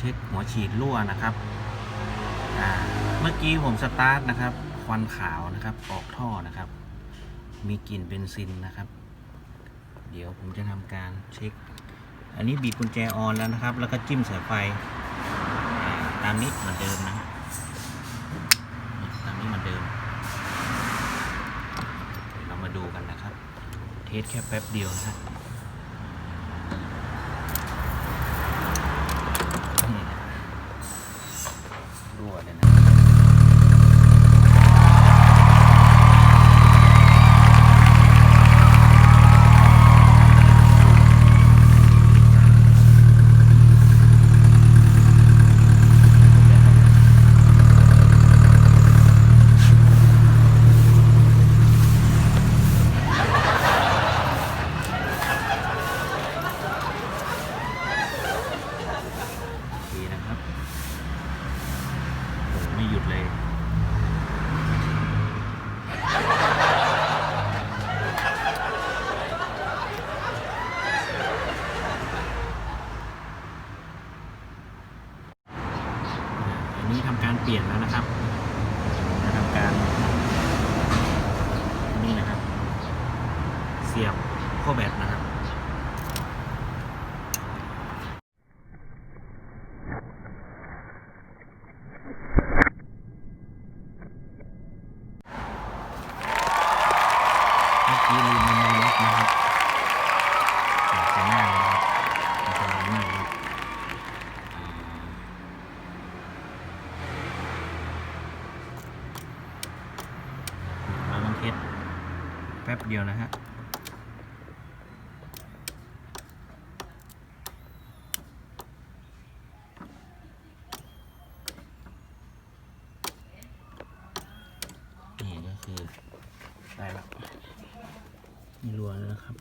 เช็คหัวฉีดรั่วนะครับ เมื่อกี้ผมสตาร์ทนะครับควันขาวนะครับออกท่อนะครับ มีกลิ่นเบนซินนะครับ เดี๋ยวผมจะทำการเช็ค อันนี้บีบกุญแจออนแล้วนะครับ แล้วก็จิ้มสายไฟตามนี้เหมือนเดิมนะตามนี้เหมือนเดิมเดี๋ยวเรามาดูกันนะครับ เทสแค่แป๊บเดียวนะฮะนี่รั่วเลยนะ ดีนะครับโอ้โหไม่หยุดเลย อั นี้ทำการเปลี่ยนแล้วนะครับจะทำการนี่นะครับ เสียบข้อแบตนะครับ เดียวนะฮะนี่ก็คือได้ล้วมีรัวแล้วนะครับ